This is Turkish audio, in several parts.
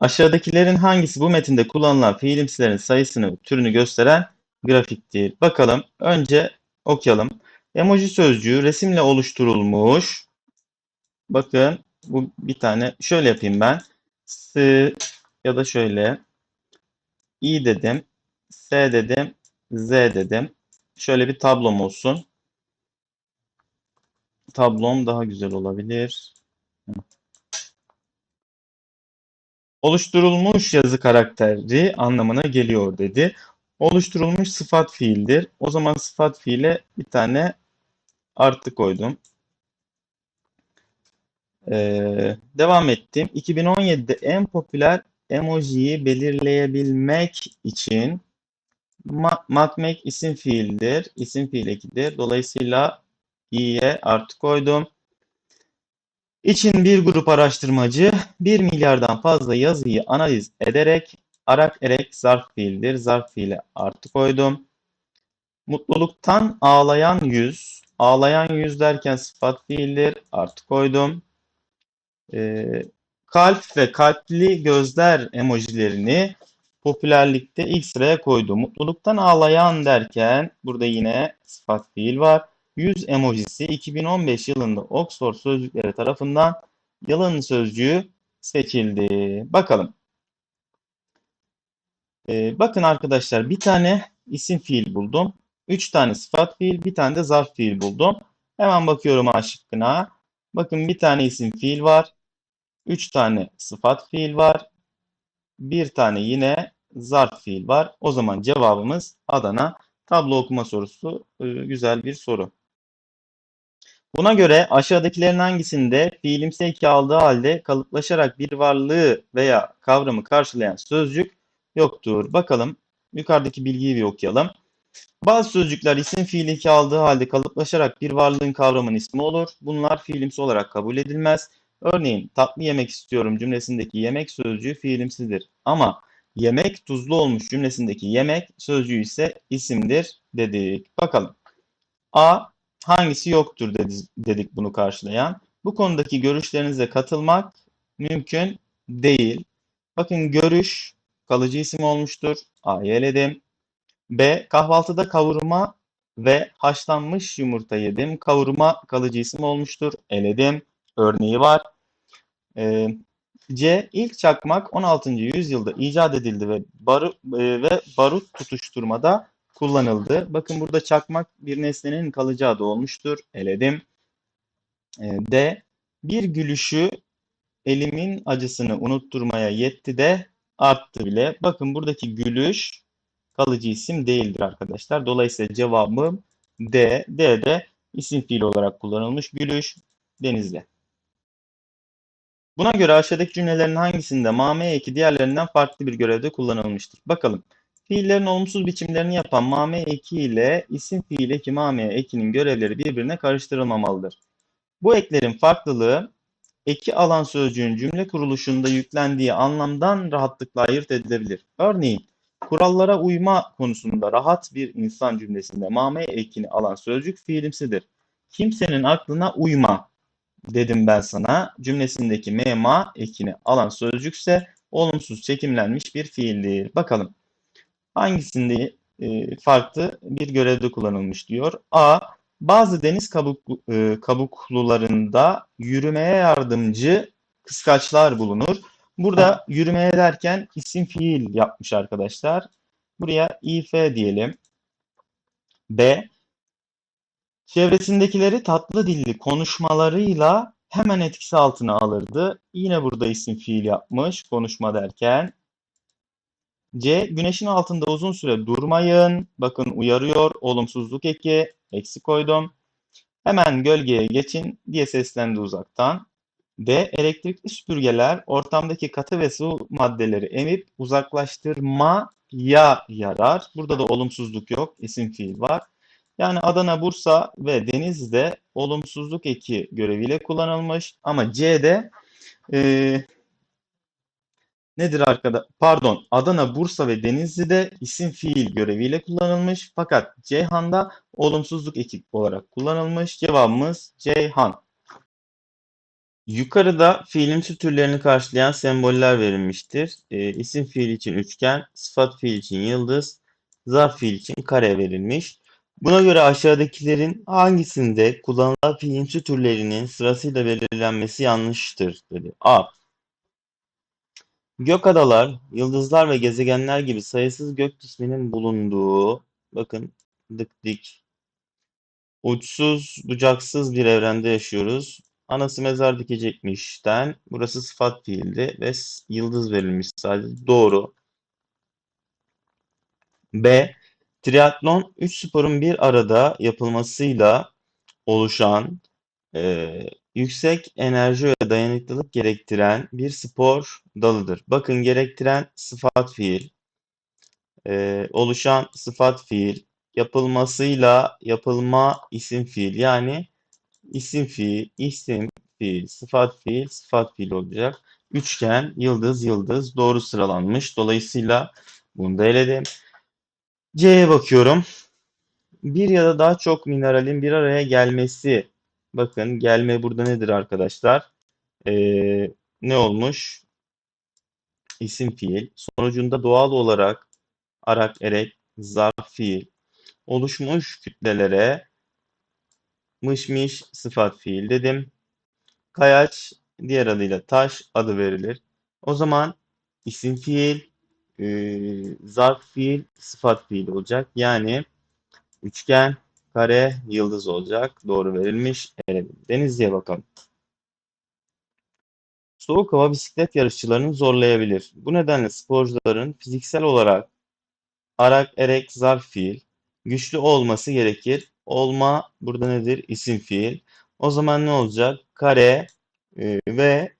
Aşağıdakilerin hangisi bu metinde kullanılan fiilimsilerin sayısını türünü gösteren grafiktir? Bakalım. Önce okuyalım. Emoji sözcüğü resimle oluşturulmuş. Bakın bu bir tane şöyle yapayım ben. S ya da şöyle i dedim. S dedim. Z dedim. Şöyle bir tablom olsun. Tablom daha güzel olabilir. Oluşturulmuş yazı karakteri anlamına geliyor dedi. Oluşturulmuş sıfat fiildir. O zaman sıfat fiile bir tane artı koydum. Ee, devam ettim. 2017'de en popüler emojiyi belirleyebilmek için ma matmek isim fiildir. İsim fiil ekidir. Dolayısıyla i'ye artı koydum. İçin bir grup araştırmacı 1 milyardan fazla yazıyı analiz ederek arak erek zarf fiildir. Zarf fiile artı koydum. Mutluluktan ağlayan yüz. Ağlayan yüz derken sıfat fiildir. Artı koydum. Ee, kalp ve kalpli gözler emojilerini popülerlikte ilk sıraya koydum. Mutluluktan ağlayan derken burada yine sıfat fiil var. Yüz emojisi 2015 yılında Oxford Sözlükleri tarafından yılın sözcüğü seçildi. Bakalım. Ee, bakın arkadaşlar bir tane isim fiil buldum. Üç tane sıfat fiil, bir tane de zarf fiil buldum. Hemen bakıyorum A şıkkına. Bakın bir tane isim fiil var. Üç tane sıfat fiil var. Bir tane yine zarf fiil var. O zaman cevabımız Adana. Tablo okuma sorusu e, güzel bir soru. Buna göre aşağıdakilerin hangisinde fiilimsi eki aldığı halde kalıplaşarak bir varlığı veya kavramı karşılayan sözcük yoktur. Bakalım yukarıdaki bilgiyi bir okuyalım. Bazı sözcükler isim fiil eki aldığı halde kalıplaşarak bir varlığın kavramın ismi olur. Bunlar fiilimsi olarak kabul edilmez. Örneğin tatlı yemek istiyorum cümlesindeki yemek sözcüğü fiilimsidir. Ama yemek tuzlu olmuş cümlesindeki yemek sözcüğü ise isimdir dedik. Bakalım. A hangisi yoktur dedik bunu karşılayan. Bu konudaki görüşlerinize katılmak mümkün değil. Bakın görüş kalıcı isim olmuştur. A'yı eledim. B. Kahvaltıda kavurma ve haşlanmış yumurta yedim. Kavurma kalıcı isim olmuştur. Eledim. Örneği var. Ee, C. İlk çakmak 16. yüzyılda icat edildi ve, baru, e, ve barut tutuşturmada kullanıldı. Bakın burada çakmak bir nesnenin kalıcı adı olmuştur. Eledim. Ee, D. Bir gülüşü elimin acısını unutturmaya yetti de arttı bile. Bakın buradaki gülüş kalıcı isim değildir arkadaşlar. Dolayısıyla cevabım D. D de isim fiil olarak kullanılmış gülüş denizde. Buna göre aşağıdaki cümlelerin hangisinde mame eki diğerlerinden farklı bir görevde kullanılmıştır? Bakalım. Fiillerin olumsuz biçimlerini yapan mame eki ile isim fiil eki mame ekinin görevleri birbirine karıştırılmamalıdır. Bu eklerin farklılığı eki alan sözcüğün cümle kuruluşunda yüklendiği anlamdan rahatlıkla ayırt edilebilir. Örneğin kurallara uyma konusunda rahat bir insan cümlesinde mame ekini alan sözcük fiilimsidir. Kimsenin aklına uyma dedim ben sana cümlesindeki mema ekini alan sözcükse olumsuz çekimlenmiş bir fiildir. Bakalım hangisinde e, farklı bir görevde kullanılmış diyor. A. Bazı deniz kabuk, e, kabuklularında yürümeye yardımcı kıskaçlar bulunur. Burada yürümeye derken isim fiil yapmış arkadaşlar. Buraya if diyelim. B. Çevresindekileri tatlı dilli konuşmalarıyla hemen etkisi altına alırdı. Yine burada isim fiil yapmış konuşma derken. C. Güneşin altında uzun süre durmayın. Bakın uyarıyor. Olumsuzluk eki. Eksi koydum. Hemen gölgeye geçin diye seslendi uzaktan. D. Elektrikli süpürgeler ortamdaki katı ve su maddeleri emip uzaklaştırmaya yarar. Burada da olumsuzluk yok. İsim fiil var. Yani Adana, Bursa ve Denizli'de olumsuzluk eki göreviyle kullanılmış. Ama C'de e, nedir arkada? Pardon, Adana, Bursa ve Denizli'de isim fiil göreviyle kullanılmış. Fakat Ceyhan'da olumsuzluk eki olarak kullanılmış. Cevabımız Ceyhan. Yukarıda fiilimsi türlerini karşılayan semboller verilmiştir. E, isim fiil için üçgen, sıfat fiil için yıldız, zarf fiil için kare verilmiş. Buna göre aşağıdakilerin hangisinde kullanılan fiilimsi türlerinin sırasıyla belirlenmesi yanlıştır dedi. A. Gök adalar, yıldızlar ve gezegenler gibi sayısız gök cisminin bulunduğu, bakın dık dik, uçsuz bucaksız bir evrende yaşıyoruz. Anası mezar dikecekmişten, burası sıfat fiildi ve yıldız verilmiş sadece. Doğru. B. Triatlon 3 sporun bir arada yapılmasıyla oluşan e, yüksek enerji ve dayanıklılık gerektiren bir spor dalıdır. Bakın gerektiren sıfat fiil, e, oluşan sıfat fiil, yapılmasıyla yapılma isim fiil. Yani isim fiil, isim fiil, sıfat fiil, sıfat fiil olacak. Üçgen, yıldız, yıldız doğru sıralanmış. Dolayısıyla bunu da eledim. C'ye bakıyorum. Bir ya da daha çok mineralin bir araya gelmesi. Bakın gelme burada nedir arkadaşlar? Ee, ne olmuş? İsim fiil. Sonucunda doğal olarak arak, erek, zarf fiil oluşmuş kütlelere mışmış sıfat fiil dedim. Kayaç diğer adıyla taş adı verilir. O zaman isim fiil, e, zarf fiil, sıfat fiil olacak. Yani üçgen, kare, yıldız olacak. Doğru verilmiş. Eledim. Denizli'ye bakalım. Soğuk hava bisiklet yarışçılarını zorlayabilir. Bu nedenle sporcuların fiziksel olarak arak, erek, zarf fiil güçlü olması gerekir. Olma burada nedir? İsim fiil. O zaman ne olacak? Kare e, ve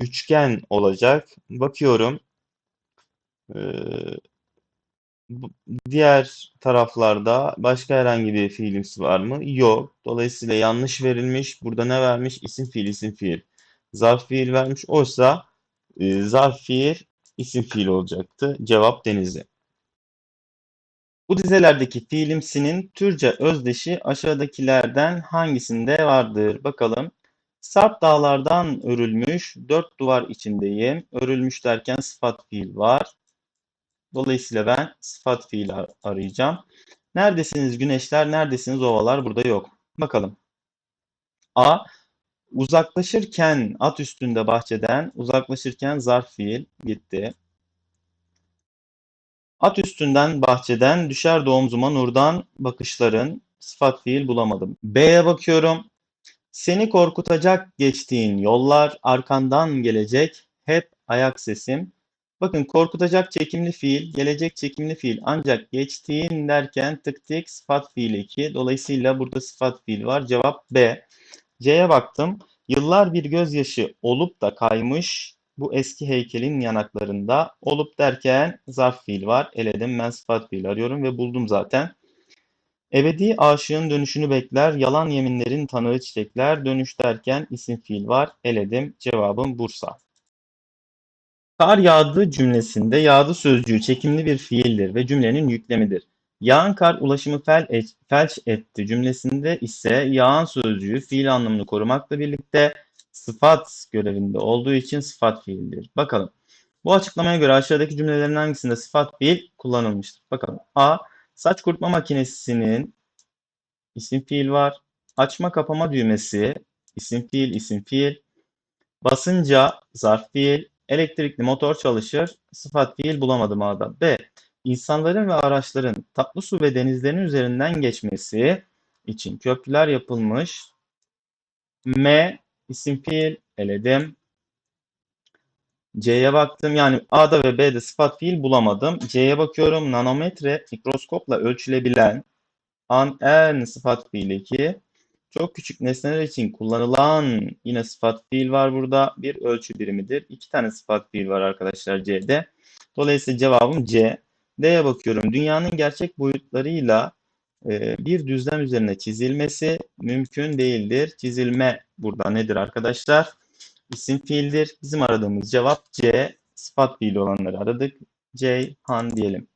üçgen olacak. Bakıyorum. E, diğer taraflarda başka herhangi bir fiilimsi var mı? Yok. Dolayısıyla yanlış verilmiş. Burada ne vermiş? İsim fiil, isim fiil. Zarf fiil vermiş. Oysa e, zarf fiil, isim fiil olacaktı. Cevap Denizli. Bu dizelerdeki fiilimsinin Türkçe özdeşi aşağıdakilerden hangisinde vardır? Bakalım. Sarp dağlardan örülmüş, dört duvar içindeyim. Örülmüş derken sıfat fiil var. Dolayısıyla ben sıfat fiil arayacağım. Neredesiniz güneşler, neredesiniz ovalar? Burada yok. Bakalım. A. Uzaklaşırken at üstünde bahçeden, uzaklaşırken zarf fiil gitti. At üstünden bahçeden, düşer omzuma nurdan bakışların, sıfat fiil bulamadım. B'ye bakıyorum. Seni korkutacak geçtiğin yollar, arkandan gelecek hep ayak sesim. Bakın korkutacak çekimli fiil, gelecek çekimli fiil ancak geçtiğin derken tık tık sıfat fiil 2. Dolayısıyla burada sıfat fiil var. Cevap B. C'ye baktım. Yıllar bir gözyaşı olup da kaymış bu eski heykelin yanaklarında. Olup derken zarf fiil var. Eledim ben sıfat fiil arıyorum ve buldum zaten. Ebedi aşığın dönüşünü bekler, yalan yeminlerin tanığı çiçekler, dönüş derken isim fiil var. Eledim. Cevabım Bursa. Kar yağdı cümlesinde yağdı sözcüğü çekimli bir fiildir ve cümlenin yüklemidir. Yağan kar ulaşımı fel et, felç etti cümlesinde ise yağan sözcüğü fiil anlamını korumakla birlikte sıfat görevinde olduğu için sıfat fiildir. Bakalım. Bu açıklamaya göre aşağıdaki cümlelerin hangisinde sıfat fiil kullanılmıştır? Bakalım. A. Saç kurutma makinesinin isim fiil var. Açma kapama düğmesi isim fiil isim fiil. Basınca zarf fiil. Elektrikli motor çalışır. Sıfat fiil bulamadım A'da. B. İnsanların ve araçların tatlı su ve denizlerin üzerinden geçmesi için köprüler yapılmış. M. İsim fiil eledim. C'ye baktım. Yani A'da ve B'de sıfat fiil bulamadım. C'ye bakıyorum. Nanometre mikroskopla ölçülebilen an en sıfat fiil 2. Çok küçük nesneler için kullanılan yine sıfat fiil var burada. Bir ölçü birimidir. İki tane sıfat fiil var arkadaşlar C'de. Dolayısıyla cevabım C. D'ye bakıyorum. Dünyanın gerçek boyutlarıyla e, bir düzlem üzerine çizilmesi mümkün değildir. Çizilme burada nedir arkadaşlar? İsim fiildir. Bizim aradığımız cevap C. Sıfat fiili olanları aradık. C, Han diyelim.